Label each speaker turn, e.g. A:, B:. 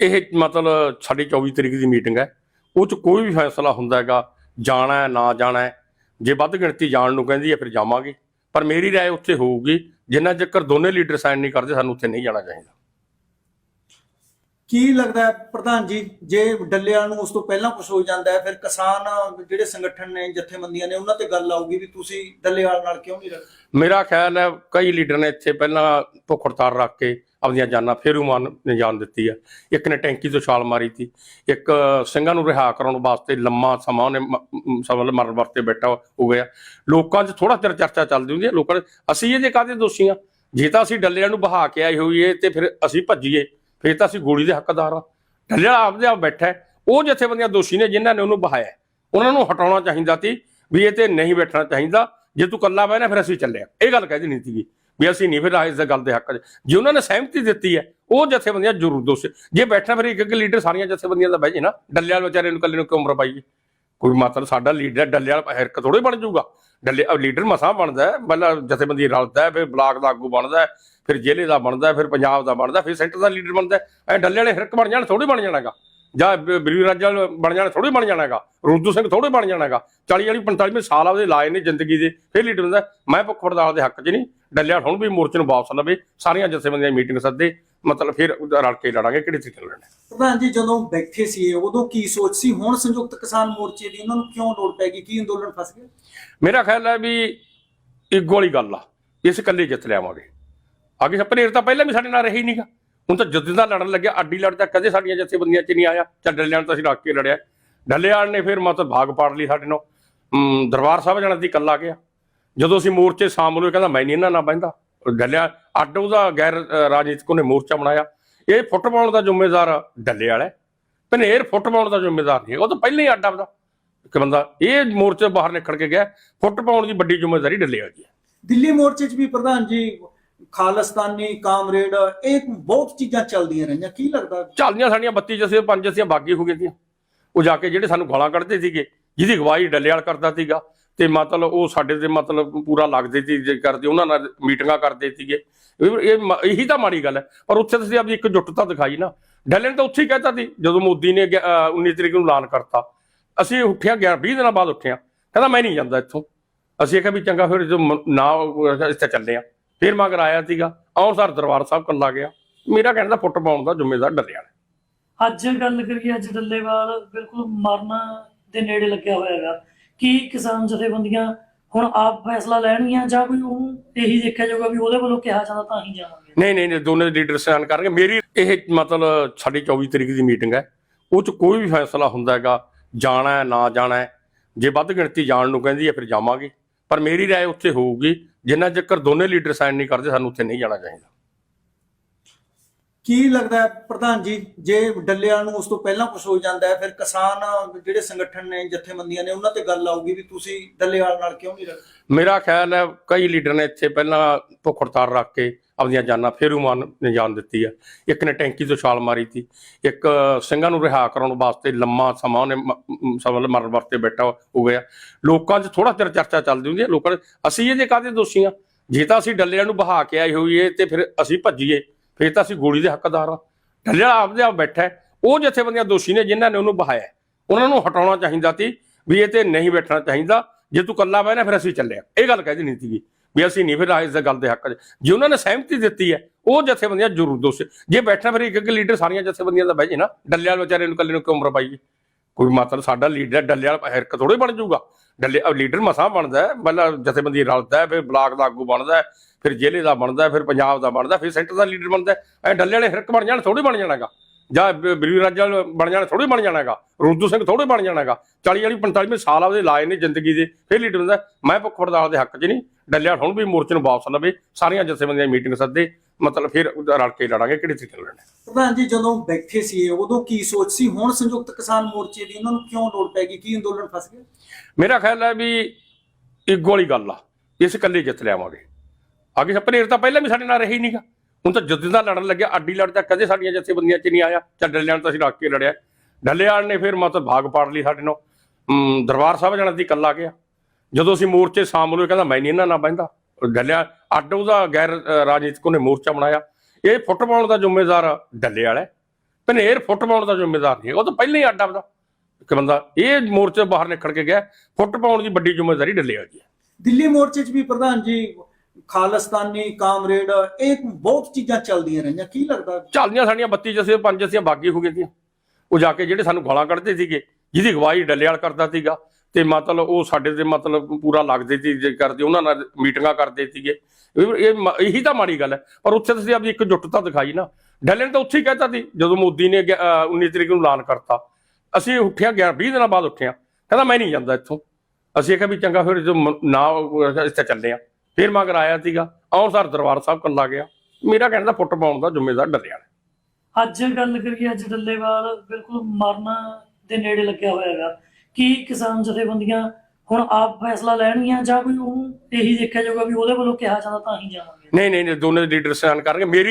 A: ਇਹ ਮਤਲਬ ਸਾਡੀ 24 ਤਰੀਕ ਦੀ ਮੀਟਿੰਗ ਹੈ ਉਹ ਚ ਕੋਈ ਵੀ ਫੈਸਲਾ ਹੁੰਦਾ ਹੈਗਾ ਜਾਣਾ ਹੈ ਨਾ ਜਾਣਾ ਹੈ ਜੇ ਵੱਧ ਗਿਣਤੀ ਜਾਣ ਨੂੰ ਕਹਿੰਦੀ ਹੈ ਫਿਰ ਜਾਵਾਂਗੇ ਪਰ ਮੇਰੀ رائے ਉੱਥੇ ਹੋਊਗੀ ਜਿੰਨਾ ਚੱਕਰ ਦੋਨੇ ਲੀਡਰ ਸਾਈਨ ਨਹੀਂ ਕਰਦੇ ਸਾਨੂੰ ਉੱਥੇ ਨਹੀਂ ਜਾਣਾ ਚਾਹੀਦਾ
B: ਕੀ ਲੱਗਦਾ ਹੈ ਪ੍ਰਧਾਨ ਜੀ, ਜੇ ਡੱਲਿਆਂ ਨੂੰ ਉਸ ਤੋਂ ਪਹਿਲਾਂ ਕੁਝ ਹੋ ਜਾਂਦਾ ਹੈ, ਫਿਰ ਕਿਸਾਨ ਜਿਹੜੇ ਸੰਗਠਨ ਨੇ, ਜਥੇਬੰਦੀਆਂ ਨੇ, ਉਹਨਾਂ ਤੇ ਗੱਲ ਆਊਗੀ ਵੀ ਤੁਸੀਂ ਡੱਲੇਵਾਲ ਨਾਲ ਕਿਉਂ ਨਹੀਂ ਰਹੇ
A: ਮੇਰਾ ਖਿਆਲ ਹੈ ਕਈ ਲੀਡਰ ਨੇ ਇੱਥੇ ਪਹਿਲਾਂ ਭੁੱਖ ਹੜਤਾਲ ਰੱਖ ਕੇ ਆਪਣੀਆਂ ਜਾਨਾਂ ਫੇਰੂ ਮਾਨ ਨੇ ਜਾਨ ਦਿੱਤੀ ਆ। ਇੱਕ ਨੇ ਟੈਂਕੀ ਤੋਂ ਛਾਲ ਮਾਰੀ ਸੀ, ਇੱਕ ਸਿੰਘਾਂ ਨੂੰ ਰਿਹਾ ਕਰਾਉਣ ਵਾਸਤੇ ਲੰਮਾ ਸਮਾਂ ਉਹਨੇ ਸਵਾਲ ਮਰਨ ਵਰਤੇ ਬੈਠਾ ਹੋ ਗਿਆ। ਲੋਕਾਂ 'ਚ ਥੋੜਾ ਚਿਰ ਚਰਚਾ ਚੱਲਦੀ ਹੁੰਦੀ ਹੈ, ਲੋਕਾਂ ਨੇ ਅਸੀਂ ਇਹਦੇ ਕਾਹਦੇ ਦੋਸ਼ੀ ਹਾਂ ਜੇ ਤਾਂ ਅਸੀਂ ਡੱਲਿਆਂ ਨੂੰ ਬਹਾ ਕੇ ਆਏ ਹੋਈਏ ਤੇ ਫਿਰ ਅਸੀਂ ਭੱਜੀਏ। ਫਿਰ ਤਾਂ ਅਸੀਂ ਗੋਲੀ ਦੇ ਹੱਕਦਾਰ ਹਾਂ। ਡੱਲਿਆ ਆਪਦੇ ਆਪ ਬੈਠਾ ਉਹ ਜਥੇਬੰਦੀਆਂ ਦੋਸ਼ੀ ਨੇ ਜਿਨ੍ਹਾਂ ਨੇ ਉਹਨੂੰ ਬਹਾਇਆ ਉਹਨਾਂ ਨੂੰ ਹਟਾਉਣਾ ਚਾਹੀਦਾ ਸੀ ਵੀ ਇਹ ਤੇ ਨਹੀਂ ਬੈਠਣਾ ਚਾਹੀਦਾ। ਜੇ ਤੂੰ ਕੱਲਾ ਬਹਿਣਾ ਫਿਰ ਅਸੀਂ ਚੱਲਿਆ ਇਹ ਗੱਲ ਕਹਿ ਦੇਣੀ ਸੀਗੀ ਵੀ ਅਸੀਂ ਨਹੀਂ, ਫਿਰ ਇਸ ਗੱਲ ਦੇ ਹੱਕ 'ਚ। ਜੇ ਉਹਨਾਂ ਨੇ ਸਹਿਮਤੀ ਦਿੱਤੀ ਹੈ, ਉਹ ਜਥੇਬੰਦੀਆਂ ਜ਼ਰੂਰ ਦੋਸ਼ ਜੇ ਬੈਠਣਾ, ਫਿਰ ਇੱਕ ਇੱਕ ਲੀਡਰ ਸਾਰੀਆਂ ਜਥੇਬੰਦੀਆਂ ਦਾ ਬਹਿ ਜੇ ਨਾ। ਡੱਲੇ ਵਾਲੇ ਵਿਚਾਰੇ ਨੂੰ ਕੱਲੇ ਨੂੰ ਕਿਉਂ ਉਮਰ ਪਾਈਏ ਕੋਈ ਮਤਲਬ ਸਾਡਾ ਲੀਡਰ ਡੱਲੇ ਵਾਲਾ ਹਿਰਕ ਥੋੜੇ ਬਣ ਜਾਊਗਾ। ਡੱਲੇ ਲੀਡਰ ਮਸਾਂ ਬਣਦਾ ਹੈ, ਪਹਿਲਾਂ ਜਥੇਬੰਦੀ ਰਲਦਾ ਹੈ, ਫਿਰ ਬਲਾਕ ਦਾ ਆਗੂ ਬਣਦਾ ਫਿਰ ਜ਼ਿਲ੍ਹੇ ਦਾ ਬਣਦਾ ਫਿਰ ਪੰਜਾਬ ਦਾ ਬਣਦਾ ਫਿਰ ਸੈਂਟਰ ਦਾ ਲੀਡਰ ਬਣਦਾ। ਐ ਡੱਲੇ ਵਾਲੇ ਹਿਰਕ ਬਣ ਜਾਣ ਥੋੜੇ ਬਣ ਜਾਣਾਗਾ। ਜਾਂ ਬਰੀ ਰਾਜਾ ਬਣ ਜਾਣਾ ਥੋੜੇ ਬਣ ਜਾਣਾਗਾ। ਰੂਦੂ ਸਿੰਘ ਥੋੜੇ ਬਣ ਜਾਣਾਗਾ। 40 ਵਾਲੀ 45 ਸਾਲ ਉਹਦੇ ਲਾਏ ਨੇ ਜ਼ਿੰਦਗੀ ਦੇ ਫਿਰ ਲੀਡਰ ਹੁੰਦਾ ਮੈਂ ਭੁੱਖ ਹੜਤਾਲ ਦੇ ਹੱਕ 'ਚ ਨਹੀਂ। ਡੱਲਿਆ ਹੁਣ ਵੀ ਮੋਰਚੇ ਨੂੰ ਵਾਪਸ ਲਵੇ। ਸਾਰੀਆਂ ਜਥੇਬੰਦੀਆਂ ਮੀਟਿੰਗ ਸੱਦੇ। ਮਤਲਬ ਫਿਰ ਰਲ ਕੇ ਲੜਾਂਗੇ ਕਿਹੜੀ ਤਰੀਕੇ ਲੜਨਾ।
B: ਪ੍ਰਧਾਨ ਜੀ ਜਦੋਂ ਬੈਠੇ ਸੀ ਉਦੋਂ ਕੀ ਸੋਚ ਸੀ? ਹੁਣ ਸੰਯੁਕਤ ਕਿਸਾਨ ਮੋਰਚੇ ਦੀ ਉਹਨਾਂ ਨੂੰ ਕਿਉਂ ਲੋੜ ਪੈ ਗਈ? ਕੀ ਅੰਦੋਲਨ ਫਸ ਗਿਆ?
A: ਮੇਰਾ ਖਿਆਲ ਹੈ ਵੀ ਇੱਕੋ ਵਾਲੀ ਗੱਲ ਆ। ਇਸ ਇਕੱਲੇ ਜਿੱਤ ਲਿਆਵਾਂਗੇ। ਅੱਗੇ ਸਪਨੇਰ ਤਾਂ ਪਹਿਲਾਂ ਵੀ ਸਾਡੇ ਨਾਲ ਰਹੀ ਨਹੀਂਗਾ ਹੁਣ ਤਾਂ ਜਦੋਂ ਦਾ ਲੜਨ ਲੱਗਿਆ, ਅੱਡੀ ਲੜ ਤਾਂ ਕਦੇ ਸਾਡੀਆਂ ਜਥੇਬੰਦੀਆਂ 'ਚ ਨਹੀਂ ਆਇਆ। ਚੱਲ ਡੱਲਿਆਂ ਤਾਂ ਅਸੀਂ ਰੱਖ ਕੇ ਲੜਿਆ। ਡੱਲੇਵਾਲ ਨੇ ਫਿਰ ਮਤਲਬ ਭਾਗ ਪਾੜ ਲਈ ਸਾਡੇ ਨਾਲ। ਦਰਬਾਰ ਸਾਹਿਬ ਜਾਣਾ ਦੀ ਕੱਲਾ ਗਿਆ। ਜਦੋਂ ਅਸੀਂ ਮੋਰਚੇ ਸ਼ਾਮਲ ਹੋਏ, ਕਹਿੰਦਾ ਮੈਂ ਨਹੀਂ ਇਹਨਾਂ ਨਾਲ ਬਹਿੰਦਾ। ਡੱਲਿਆ, ਅੱਡ ਉਹਦਾ ਗੈਰ ਰਾਜਨੀਤਿਕ ਉਹਨੇ ਮੋਰਚਾ ਬਣਾਇਆ। ਇਹ ਫੁੱਟਬਾਲ ਦਾ ਜ਼ਿੰਮੇਦਾਰ ਡੱਲੇ ਵਾਲਾ ਹੈ। ਪਨੇਰ ਫੁੱਟਬਾਲ ਦਾ ਜ਼ਿੰਮੇਦਾਰ ਨਹੀਂ, ਉਹ ਤਾਂ ਪਹਿਲਾਂ ਹੀ ਅੱਡ ਆਪਦਾ। ਇੱਕ ਬੰਦਾ, ਇਹ ਮੋਰਚੇ ਬਾਹਰ ਨਿਕਲ ਕੇ ਗਿਆ। ਫੁੱਟਬਾਲ ਦੀ ਵੱਡੀ ਜ਼ਿੰਮੇਵਾਰੀ ਡੱਲੇ ਵਾਲੀ ਹੈ।
B: ਦਿੱਲੀ ਮੋਰਚੇ 'ਚ ਵੀ ਪ੍ਰਧਾਨ ਜੀ ਖਾਲਸਤਾਨੀ ਕਾਮਰੇਡ, ਇਹ ਬਹੁਤ ਚੀਜ਼ਾਂ ਚੱਲਦੀਆਂ ਰਹੀਆਂ। ਕੀ ਲੱਗਦਾ?
A: ਚੱਲਦੀਆਂ ਸਾਡੀਆਂ 32 ਜਥੇ ਪੰਜ ਜਥੀਆਂ ਬਾਗੀ ਹੋ ਗਈਆਂ। ਉਹ ਜਾ ਕੇ ਜਿਹੜੇ ਸਾਨੂੰ ਗਾਲਾਂ ਕੱਢਦੇ ਸੀਗੇ, ਜਿਹਦੀ ਅਗਵਾਈ ਡੱਲੇ ਵਾਲ ਕਰਦਾ ਸੀਗਾ, ਤੇ ਮਤਲਬ ਉਹ ਸਾਡੇ ਤੇ ਮਤਲਬ ਪੂਰਾ ਲੱਗਦੇ ਸੀ, ਜੇ ਕਰਦੇ, ਉਹਨਾਂ ਨਾਲ ਮੀਟਿੰਗਾਂ ਕਰਦੇ ਸੀਗੇ। ਇਹ ਇਹੀ ਤਾਂ ਮਾੜੀ ਗੱਲ ਹੈ। ਪਰ ਉੱਥੇ ਤੁਸੀਂ ਆਪਣੀ ਇੱਕ ਜੁੱਟਤਾ ਦਿਖਾਈ ਨਾ। ਡੱਲੇ ਨੇ ਤਾਂ ਉੱਥੇ ਹੀ ਕਹਿਤਾ ਸੀ, ਜਦੋਂ ਮੋਦੀ ਨੇ ਗਿਆ- 19 ਤਰੀਕ ਨੂੰ ਐਲਾਨ ਕਰਤਾ। ਅਸੀਂ ਉੱਠਿਆ 11 20 ਦਿਨਾਂ ਬਾਅਦ ਉੱਠਿਆ ਕਹਿੰਦਾ, ਮੈਂ ਨਹੀਂ ਜਾਂਦਾ ਇੱਥੋਂ। ਅਸੀਂ ਕਿਹਾ ਵੀ ਚੰਗਾ, ਫਿਰ ਨਾ ਇੱਥੇ ਚੱਲੇ ਆ ਫਿਰ ਮਗਰ ਆਇਆ ਸੀਗਾ ਆਉਂ ਸਰ ਦਰਬਾਰ ਸਾਹਿਬ ਕੱਲਾ ਗਿਆ ਮੇਰਾ ਕਹਿਣ ਦਾ ਫੁੱਟ ਪਾਉਣ ਦਾ ਜ਼ਿੰਮੇਦਾਰ ਡੱਲੇ ਵਾਲਾ
C: ਅੱਜ ਗੱਲ ਕਰੀਏ ਅੱਜ ਡੱਲੇਵਾਲ ਬਿਲਕੁਲ ਮਰਨ ਦੇ ਨੇੜੇ ਲੱਗਿਆ ਹੋਇਆ ਹੈਗਾ ਕੀ ਕਿਸਾਨ ਜਥੇਬੰਦੀਆਂ ਹੁਣ ਆਪ ਫੈਸਲਾ ਲੈਣਗੀਆਂ ਜਾਂ ਕੋਈ ਉਹਨੂੰ ਇਹੀ ਦੇਖਿਆ ਜਾਊਗਾ ਵੀ ਉਹਦੇ ਵੱਲੋਂ ਕਿਹਾ ਜਾਂਦਾ ਤਾਂ ਹੀ ਜਾਵਾਂਗੇ
A: ਨਹੀਂ ਨਹੀਂ ਨਹੀਂ ਦੋਨੇ ਲੀਡਰ ਸਾਨ ਕਰਨਗੇ ਮੇਰੀ ਇਹ ਮਤਲਬ ਸਾਡੀ 24 ਤਰੀਕ ਦੀ ਮੀਟਿੰਗ ਹੈ ਉਹ ਚ ਕੋਈ ਵੀ ਫੈਸਲਾ ਹੁੰਦਾ ਹੈਗਾ ਜਾਣਾ ਹੈ ਨਾ ਜਾਣਾ ਹੈ ਜੇ ਵੱਧ ਗਿਣਤੀ ਜਾਣ ਨੂੰ ਕਹਿੰਦੀ ਹੈ ਫਿਰ ਜਾਵਾਂਗੇ ਪਰ ਮੇਰੀ رائے ਉੱਥੇ ਹੋਊਗੀ ਜਿੰਨਾ ਚੱਕਰ ਦੋਨੇ ਲੀਡਰ ਸਾਈਨ ਨਹੀਂ ਕਰਦੇ ਸਾਨੂੰ ਉੱਥੇ ਨਹੀਂ ਜਾਣਾ ਚਾਹੀਦਾ।
B: ਕੀ ਲੱਗਦਾ ਹੈ ਪ੍ਰਧਾਨ ਜੀ ਜੇ ਡੱਲੇਵਾਲ ਨੂੰ ਉਸ ਤੋਂ ਪਹਿਲਾਂ ਕੁਝ ਹੋ ਜਾਂਦਾ ਹੈ ਫਿਰ ਕਿਸਾਨ ਜਿਹੜੇ ਸੰਗਠਨ ਨੇ ਜਥੇਬੰਦੀਆਂ ਨੇ ਉਹਨਾਂ ਤੇ ਗੱਲ ਆਊਗੀ ਵੀ ਤੁਸੀਂ ਡੱਲੇਵਾਲ ਨਾਲ ਕਿਉਂ ਨਹੀਂ ਰਹੇ
A: ਮੇਰਾ ਖਿਆਲ ਹੈ ਕਈ ਲੀਡਰ ਨੇ ਇੱਥੇ ਪਹਿਲਾਂ ਭੁੱਖ ਹੜਤਾਲ ਰੱਖ ਕੇ ਆਪਣੀਆਂ ਜਾਨਾਂ ਫੇਰੂ ਮਾਨ ਨੇ ਜਾਨ ਦਿੱਤੀ ਹੈ ਇੱਕ ਨੇ ਟੈਂਕੀ ਤੋਂ ਛਾਲ ਮਾਰੀ ਸੀ। ਇੱਕ ਸਿੰਘਾਂ ਨੂੰ ਰਿਹਾ ਕਰਾਉਣ ਵਾਸਤੇ ਲੰਮਾ ਸਮਾਂ ਉਹਨੇ ਸਵਾਲ ਮਰਨ ਵਰਤੇ ਬੈਠਾ ਹੋ ਗਿਆ। ਲੋਕਾਂ 'ਚ ਥੋੜਾ ਚਿਰ ਚਰਚਾ ਚੱਲਦੀ ਹੁੰਦੀ ਹੈ ਲੋਕਾਂ ਅਸੀਂ ਇਹਦੇ ਕਾਹਦੇ ਦੋਸ਼ੀ ਆ? ਜੇ ਤਾਂ ਅਸੀਂ ਡੱਲਿਆਂ ਨੂੰ ਬਹਾ ਕੇ ਆਏ ਹੋਈਏ ਤੇ ਫਿਰ ਅਸੀਂ ਭੱਜੀਏ। ਫਿਰ ਤਾਂ ਅਸੀਂ ਗੋਲੀ ਦੇ ਹੱਕਦਾਰ ਹਾਂ ਡੱਲਿਆ ਆਪਦੇ ਆਪ ਬੈਠਾ ਉਹ ਜਥੇਬੰਦੀਆਂ ਦੋਸ਼ੀ ਨੇ ਜਿਨ੍ਹਾਂ ਨੇ ਉਹਨੂੰ ਬਹਾਇਆ ਉਹਨਾਂ ਨੂੰ ਹਟਾਉਣਾ ਚਾਹੀਦਾ ਸੀ ਵੀ ਇਹ ਤੇ ਨਹੀਂ ਬੈਠਣਾ ਚਾਹੀਦਾ। ਜੇ ਤੂੰ ਕੱਲਾ ਬਹਿਣਾ ਫਿਰ ਅਸੀਂ ਚੱਲਿਆ ਇਹ ਗੱਲ ਕਹਿ ਦੇਣੀ ਸੀਗੀ। ਵੀ ਅਸੀਂ ਨਹੀਂ ਫਿਰ ਇਸ ਗੱਲ ਦੇ ਹੱਕ 'ਚ। ਜੇ ਉਹਨਾਂ ਨੇ ਸਹਿਮਤੀ ਦਿੱਤੀ ਹੈ, ਉਹ ਜਥੇਬੰਦੀਆਂ ਜ਼ਰੂਰ ਦੋਸ਼। ਜੇ ਬੈਠਣਾ ਫਿਰ ਇੱਕ ਇੱਕ ਲੀਡਰ ਸਾਰੀਆਂ ਜਥੇਬੰਦੀਆਂ ਦਾ ਬਹਿ ਜੇ ਨਾ ਡੱਲੇ ਵਾਲੇ ਵਿਚਾਰੇ ਨੂੰ ਕੱਲੇ ਨੂੰ ਕਿਉਂ ਉਮਰ ਪਾਈਏ ਕੋਈ ਮਤਲਬ ਸਾਡਾ ਲੀਡਰ ਡੱਲੇ ਵਾਲਾ ਹਿਰਕ ਥੋੜੇ ਬਣ ਜਾਊਗਾ। ਡੱਲੇ ਲੀਡਰ ਮਸਾਂ ਬਣਦਾ ਹੈ, ਪਹਿਲਾਂ ਜਥੇਬੰਦੀ ਰਲਦਾ ਫਿਰ ਬਲਾਕ ਦਾ ਆਗੂ ਬਣਦਾ ਫਿਰ ਜ਼ਿਲ੍ਹੇ ਦਾ ਬਣਦਾ ਫਿਰ ਪੰਜਾਬ ਦਾ ਬਣਦਾ ਫਿਰ ਸੈਂਟਰ ਦਾ ਲੀਡਰ ਬਣਦਾ ਐ ਡੱਲੇ ਵਾਲੇ ਹਿਰਕ ਬਣ ਜਾਣ ਥੋੜੇ ਬਣ ਜਾਣਾਗਾ। ਜਾਂ ਬਰੀ ਰਾਜਾ ਬਣ ਜਾਣਾ ਥੋੜੇ ਬਣ ਜਾਣਾਗਾ ਰੂਦੂ ਸਿੰਘ ਥੋੜੇ ਬਣ ਜਾਣਾਗਾ 40 ਵਾਲੀ 45 ਸਾਲ ਉਹਦੇ ਲਾਏ ਨੇ ਜ਼ਿੰਦਗੀ ਦੇ ਫਿਰ ਲੀਡਰ ਹੁੰਦਾ। ਮੈਂ ਭੁੱਖ ਹੜਤਾਲ ਦੇ ਹੱਕ 'ਚ ਨਹੀਂ। ਡੱਲਿਆ ਹੁਣ ਵੀ ਮੋਰਚੇ ਨੂੰ ਵਾਪਸ ਲਵੇ। ਸਾਰੀਆਂ ਜਥੇਬੰਦੀਆਂ ਮੀਟਿੰਗ ਸੱਦੇ। ਮਤਲਬ ਫਿਰ ਰਲ ਕੇ ਲੜਾਂਗੇ ਕਿਹੜੀ ਤਰੀਕੇ ਨਾਲ ਲੜਨਾ
B: ਪ੍ਰਧਾਨ ਜੀ ਜਦੋਂ ਬੈਠੇ ਸੀ ਉਦੋਂ ਕੀ ਸੋਚ ਸੀ? ਹੁਣ ਸੰਯੁਕਤ ਕਿਸਾਨ ਮੋਰਚੇ ਦੀ ਉਹਨਾਂ ਨੂੰ ਕਿਉਂ ਲੋੜ ਪੈ ਗਈ? ਕੀ ਅੰਦੋਲਨ ਫਸ ਗਿਆ?
A: ਮੇਰਾ ਖਿਆਲ ਹੈ ਵੀ ਇੱਕੋ ਵਾਲੀ ਗੱਲ ਆ। ਇਸ ਇਕੱਲੇ ਜਿੱਤ ਲਿਆਵਾਂਗੇ। ਅੱਗੇ ਸਪਨੇਰ ਤਾਂ ਪਹਿਲਾਂ ਵੀ ਸਾਡੇ ਨਾਲ ਰਹੀ ਨਹੀਂਗਾ ਹੁਣ ਤਾਂ ਜਦੋਂ ਦਾ ਲੜਨ ਲੱਗਿਆ, ਅੱਡੀ ਲੜ ਤਾਂ ਕਦੇ ਸਾਡੀਆਂ ਜਥੇਬੰਦੀਆਂ 'ਚ ਨਹੀਂ ਆਇਆ, ਚੱਲ ਡੱਲਿਆਂ ਨੂੰ ਤਾਂ ਅਸੀਂ ਰੱਖ ਕੇ ਲੜਿਆ। ਡੱਲੇਵਾਲ ਨੇ ਫਿਰ ਮਤਲਬ ਭਾਗ ਪਾੜ ਲਈ ਸਾਡੇ ਨਾਲ। ਦਰਬਾਰ ਸਾਹਿਬ ਜਾਣਾ ਦੀ ਕੱਲਾ ਗਿਆ ਜਦੋਂ ਅਸੀਂ ਮੋਰਚੇ ਸ਼ਾਮਲ ਹੋਏ ਕਹਿੰਦਾ, ਮੈਂ ਨਹੀਂ ਇਹਨਾਂ ਨਾਲ ਬਹਿੰਦਾ। ਡੱਲਿਆ, ਅੱਡ ਉਹਦਾ ਗੈਰ ਰਾਜਨੀਤਿਕ ਉਹਨੇ ਮੋਰਚਾ ਬਣਾਇਆ। ਇਹ ਫੁੱਟਬਾਲ ਦਾ ਜ਼ਿੰਮੇਦਾਰ ਡੱਲੇ ਵਾਲਾ ਹੈ। ਪਨੇਰ ਫੁੱਟ ਪਾਉਣ ਦਾ ਜ਼ਿੰਮੇਦਾਰ ਨਹੀਂ, ਉਹ ਤਾਂ ਪਹਿਲਾਂ ਹੀ ਅੱਡ ਆਪਦਾ। ਇੱਕ ਬੰਦਾ, ਇਹ ਮੋਰਚੇ ਬਾਹਰ ਨਿਕਲ ਕੇ ਗਿਆ ਫੁੱਟ ਪਾਉਣ ਦੀ ਵੱਡੀ ਜ਼ਿੰਮੇਵਾਰੀ ਡੱਲੇਵਾਲ ਦੀ ਹੈ।
B: ਦਿੱਲੀ ਮੋਰਚੇ 'ਚ ਵੀ ਪ੍ਰਧਾਨ ਜੀ ਖਾਲਸਤਾਨੀ ਕਾਮਰੇਡ, ਇਹ ਬਹੁਤ ਚੀਜ਼ਾਂ ਚੱਲਦੀਆਂ ਰਹੀਆਂ। ਕੀ ਲੱਗਦਾ?
A: ਚੱਲਦੀਆਂ ਸਾਡੀਆਂ 32 ਜਸੇ ਪੰਜ ਅਸੀਂ ਬਾਗੀ ਹੋ ਗਈਆਂ ਉਹ ਜਾ ਕੇ ਜਿਹੜੇ ਸਾਨੂੰ ਗਾਲਾਂ ਕੱਢਦੇ ਸੀਗੇ, ਜਿਹਦੀ ਅਗਵਾਈ ਡੱਲੇਵਾਲ ਕਰਦਾ ਸੀਗਾ, ਤੇ ਮਤਲਬ ਉਹ ਸਾਡੇ ਤੇ ਮਤਲਬ ਪੂਰਾ ਲੱਗਦੇ ਸੀ, ਜੇ ਕਰਦੇ, ਉਹਨਾਂ ਨਾਲ ਮੀਟਿੰਗਾਂ ਕਰਦੇ ਸੀਗੇ। ਇਹ ਇਹ ਇਹੀ ਤਾਂ ਮਾੜੀ ਗੱਲ ਹੈ। ਪਰ ਉੱਥੇ ਤੁਸੀਂ ਆਪਦੀ ਇੱਕ ਜੁੱਟਤਾ ਦਿਖਾਈ ਨਾ। ਡੱਲੇ ਨੇ ਤਾਂ ਉੱਥੇ ਹੀ ਕਹਿਤਾ ਸੀ, ਜਦੋਂ ਮੋਦੀ ਨੇ ਗਿਆ- 19 ਤਰੀਕ ਨੂੰ ਐਲਾਨ ਕਰਤਾ। ਅਸੀਂ ਉੱਠਿਆ ਗਿਆ 20 ਦਿਨਾਂ ਬਾਅਦ ਉੱਠਿਆ ਕਹਿੰਦਾ, ਮੈਂ ਨਹੀਂ ਜਾਂਦਾ ਇੱਥੋਂ। ਅਸੀਂ ਕਿਹਾ ਵੀ ਚੰਗਾ, ਫਿਰ ਜੋ ਨਾ ਇੱਥੇ ਚੱਲੇ ਆ ਫਿਰ ਮਗਰ ਆਇਆ ਸੀਗਾ ਆਉਂ ਸਰ ਦਰਬਾਰ ਸਾਹਿਬ ਕੱਲਾ ਗਿਆ। ਮੇਰਾ ਕਹਿਣ ਦਾ ਫੁੱਟ ਪਾਉਣ ਦਾ ਜ਼ਿੰਮੇਦਾਰ ਡੱਲਿਆ
C: ਅੱਜ ਗੱਲ ਕਰੀਏ ਅੱਜ ਡੱਲੇਵਾਲ ਬਿਲਕੁਲ ਮਰਨ ਦੇ ਨੇੜੇ ਲੱਗਿਆ ਹੋਇਆ ਹੈਗਾ। ਕੀ ਕਿਸਾਨ ਜਥੇਬੰਦੀਆਂ ਹੁਣ ਆਪ ਫੈਸਲਾ ਲੈਣਗੀਆਂ ਜਾਂ ਕੋਈ ਉਹਨੂੰ ਇਹੀ ਦੇਖਿਆ ਜਾਊਗਾ ਵੀ ਉਹਦੇ ਵੱਲੋਂ ਕਿਹਾ ਜਾਂਦਾ ਤਾਂ ਹੀ ਜਾਵਾਂਗੇ?
A: ਨਹੀਂ ਨਹੀਂ ਨਹੀਂ ਦੋਨੇ ਲੀਡਰ ਸਿਆਣ ਕਰਨਗੇ। ਮੇਰੀ